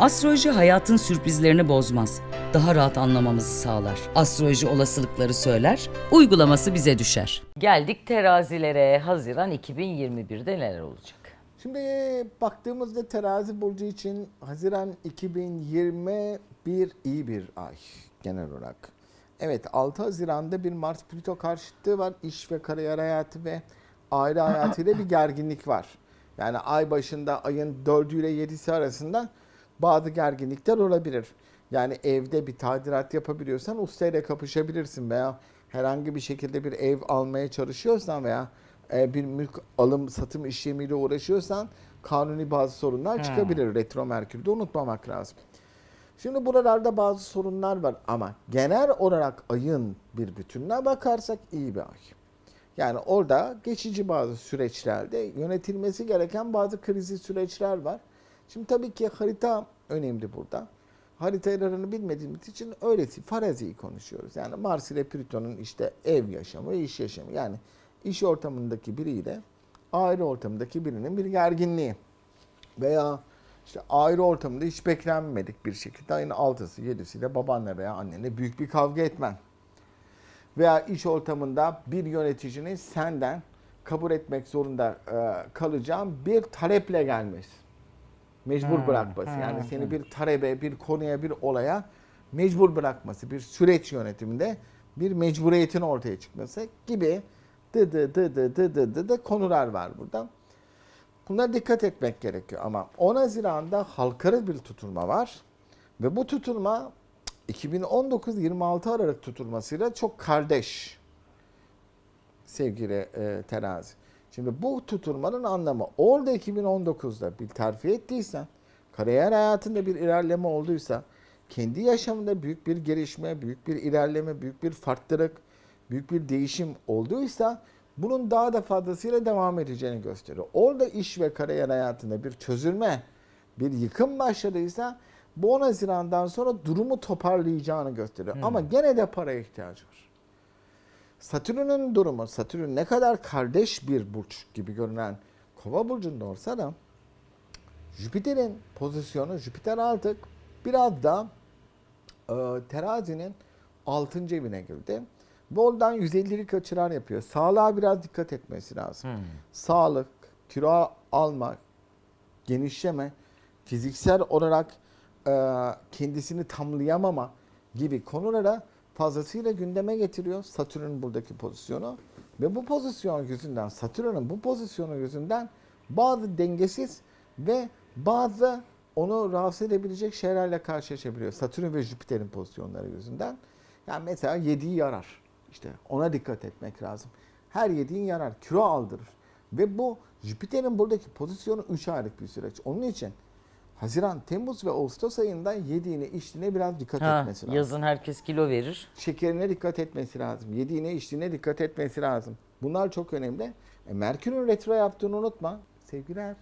Astroloji hayatın sürprizlerini bozmaz. Daha rahat anlamamızı sağlar. Astroloji olasılıkları söyler, uygulaması bize düşer. Geldik terazilere. Haziran 2021'de neler olacak? Şimdi baktığımızda terazi burcu için Haziran 2021 iyi bir ay genel olarak. Evet 6 Haziran'da bir Mars Plüto karşıtlığı var. İş ve kariyer hayatı ve aile hayatıyla bir gerginlik var. Yani ay başında ayın 4'ü ile 7'si arasında bazı gerginlikler olabilir. Yani evde bir tadilat yapabiliyorsan ustayla kapışabilirsin veya herhangi bir şekilde bir ev almaya çalışıyorsan veya e, bir mülk alım satım işlemiyle uğraşıyorsan kanuni bazı sorunlar çıkabilir. Retro Merkür'de unutmamak lazım. Şimdi buralarda bazı sorunlar var ama genel olarak ayın bir bütününe bakarsak iyi bir ay. Yani orada geçici bazı süreçlerde yönetilmesi gereken bazı krizi süreçler var. Şimdi tabii ki harita önemli burada. Haritalarını bilmediğimiz için öylesi farazi konuşuyoruz. Yani Mars ile Plüton'un işte ev yaşamı, iş yaşamı. Yani iş ortamındaki biriyle aile ortamındaki birinin bir gerginliği. Veya işte aile ortamında hiç beklenmedik bir şekilde ayın altısı, yedisiyle babanla veya annenle büyük bir kavga etmen veya iş ortamında bir yöneticinin senden kabul etmek zorunda kalacağın bir taleple gelmesi mecbur ha, bırakması. Ha, yani seni bir talebe, bir konuya, bir olaya mecbur bırakması, bir süreç yönetiminde bir mecburiyetin ortaya çıkması gibi dı dı dı dı dı dı dı, dı konular var burada. Bunlara dikkat etmek gerekiyor ama 10 Haziran'da halkarı bir tutulma var ve bu tutulma 2019-26 Aralık tutulmasıyla çok kardeş sevgili e, terazi. Şimdi bu tutulmanın anlamı orada 2019'da bir terfi ettiysen, kariyer hayatında bir ilerleme olduysa, kendi yaşamında büyük bir gelişme, büyük bir ilerleme, büyük bir farklılık, büyük bir değişim olduysa bunun daha da fazlasıyla devam edeceğini gösteriyor. Orada iş ve kariyer hayatında bir çözülme, bir yıkım başladıysa bu 10 Haziran'dan sonra durumu toparlayacağını gösteriyor. Ama gene de paraya ihtiyacı var. Satürn'ün durumu, Satürn ne kadar kardeş bir burç gibi görünen Kova burcunda olsa da Jüpiter'in pozisyonu, Jüpiter artık biraz da e, terazinin 6. evine girdi. Ve oradan 150'lik açılar yapıyor. Sağlığa biraz dikkat etmesi lazım. Sağlık, kilo alma, genişleme, fiziksel olarak e, kendisini tamlayamama gibi konulara fazlasıyla gündeme getiriyor Satürn'ün buradaki pozisyonu. Ve bu pozisyon yüzünden, Satürn'ün bu pozisyonu yüzünden bazı dengesiz ve bazı onu rahatsız edebilecek şeylerle karşılaşabiliyor. Satürn ve Jüpiter'in pozisyonları yüzünden. Yani mesela yediği yarar. İşte ona dikkat etmek lazım. Her yediğin yarar, kilo aldırır. Ve bu Jüpiter'in buradaki pozisyonu 3 aylık bir süreç. Onun için Haziran, Temmuz ve Ağustos ayında yediğine, içtiğine biraz dikkat Ha, etmesi lazım. yazın herkes kilo verir. Şekerine dikkat etmesi lazım. Yediğine, içtiğine dikkat etmesi lazım. Bunlar çok önemli. E, Merkür'ün retro yaptığını unutma. Sevgiler.